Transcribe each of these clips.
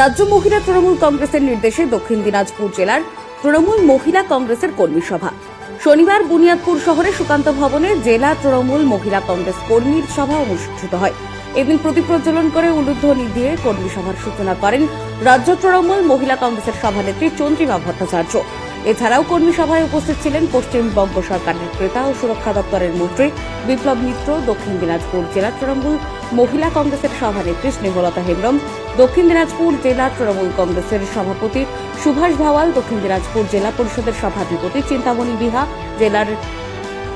রাজ্য মহিলা তৃণমূল কংগ্রেসের নির্দেশে দক্ষিণ দিনাজপুর জেলার তৃণমূল মহিলা কংগ্রেসের কর্মী সভা। শনিবার বুনিয়াদপুর শহরে সুকান্ত ভবনে জেলা তৃণমূল মহিলা কংগ্রেস কর্মীর সভা অনুষ্ঠিত হয়। এদিন প্রদীপ প্রজ্বলন করে উলুধ্বনি দিয়ে কর্মী সভার সূচনা করেন রাজ্য তৃণমূল মহিলা কংগ্রেসের সভানেত্রী চন্দ্রিমা ভট্টাচার্য। এছাড়াও কর্মী সভায় উপস্থিত ছিলেন পশ্চিমবঙ্গ সরকারের ক্রেতা ও সুরক্ষা দপ্তরের মন্ত্রী বিপ্লব মিত্র, দক্ষিণ দিনাজপুর জেলা তৃণমূল মহিলা কংগ্রেসের সভানেত্রী স্নেহলতা হেমব্রম, দক্ষিণ দিনাজপুর জেলা তৃণমূল কংগ্রেসের সভাপতি সুভাষ ভাওয়াল, দক্ষিণ দিনাজপুর জেলা পরিষদের সভাধিপতি চিন্তামণি বিহা, জেলার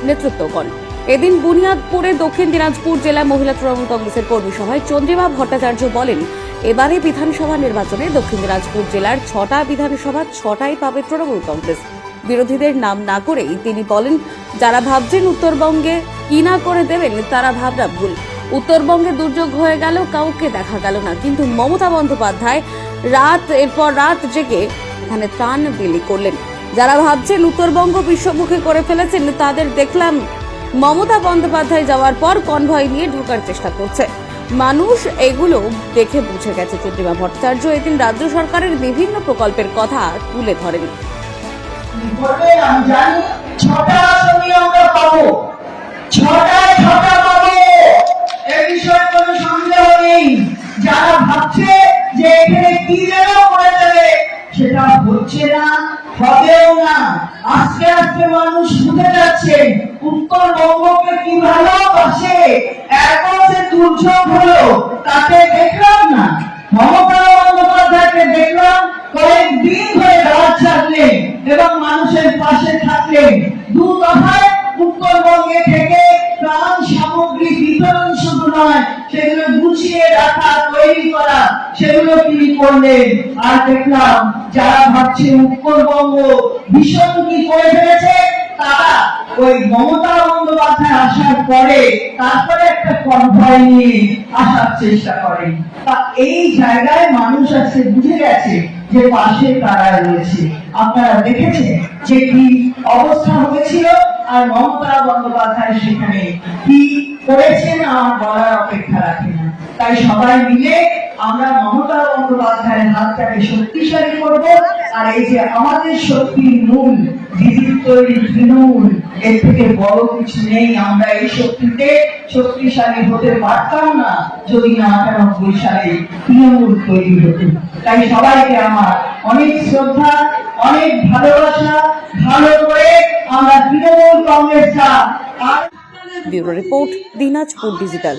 নেতৃত্বগণ। এদিন বুনিয়াদপুরে দক্ষিণ দিনাজপুর জেলা মহিলা তৃণমূল কংগ্রেসের কর্মী সভায় চন্দ্রিমা ভট্টাচার্য বলেন, এবারে বিধানসভা নির্বাচনে দক্ষিণ দিনাজপুর জেলার ছটা বিধানসভা ছটাই পাবে তৃণমূল কংগ্রেস। বিরোধীদের নাম না করেই তিনি বলেন, যারা ভাবছেন উত্তরবঙ্গে কি না করে দেবেন, তারা ভাবনা ভুল। উত্তরবঙ্গে দুর্যোগ হয়ে গেল, কাউকে দেখা গেল না। কিন্তু মমতা বন্দ্যোপাধ্যায় রাত, এরপর রাত জেগে এখানে ত্রাণ বিলি করলেন। যারা ভাবছেন উত্তরবঙ্গ বিশ্বমুখী করে ফেলেছেন, তাদের দেখলাম মমতা বন্দ্যোপাধ্যায় যাওয়ার পর কনভয় নিয়ে ঢোকার চেষ্টা করছে। মানুষ এগুলো দেখে বুঝে গেছে চন্দ্রিমা ভট্টাচার্য এদিন রাজ্য সরকারের বিভিন্ন প্রকল্পের কথা তুলে ধরেন। ছটা আসনই আমরা পাবো। ছটা যে কি যেন করে দেবে সেটা হচ্ছে না, হবেও না। আস্তে আস্তে মানুষ বুঝে যাচ্ছে উত্তরবঙ্গকে কি ভালোবাসে। এখন যে দুর্যোগ হলো, তাতে দেখলাম না। মমতা বন্দ্যোপাধ্যায়কে দেখলাম কয়েকদিন ধরে রাত ছাড়লেন এবং মানুষের পাশে থাকলেন। দু দফায় উত্তরবঙ্গে থেকে ত্রাণ সামগ্রী বিতরণ শুধু নয়, সেগুলো রাখা তৈরি করা, সেগুলো তিনি করলেন? আর দেখলাম, যারা ভাবছে ভীষণ কি করে ফেলেছে? বুঝে গেছে যে পাশে রয়েছে। আপনারা দেখেছেন যে কি অবস্থা হয়েছিল? আর মমতা বন্দ্যোপাধ্যায় সেখানে কি করেছেন? আমার বলার অপেক্ষা রাখে তাই সবাই মিলে আমরা মমতা বন্দ্যোপাধ্যায়ের হাতটাকে শক্তিশালী করব। আর এই যে আমাদের শক্তির মূল দিদির তৈরি তৃণমূল, এর থেকে বড় কিছু নেই। আমরা এই শক্তিতে শক্তিশালী হতে পারতাম না যদি না আটানব্বই সালে তৃণমূল তৈরি হতো। তাই সবাইকে আমার অনেক শ্রদ্ধা, অনেক ভালোবাসা, ভালো করে আমরা তৃণমূল কংগ্রেসটা আর ব্যুরো রিপোর্ট, দিনাজপুর ডিজিটাল।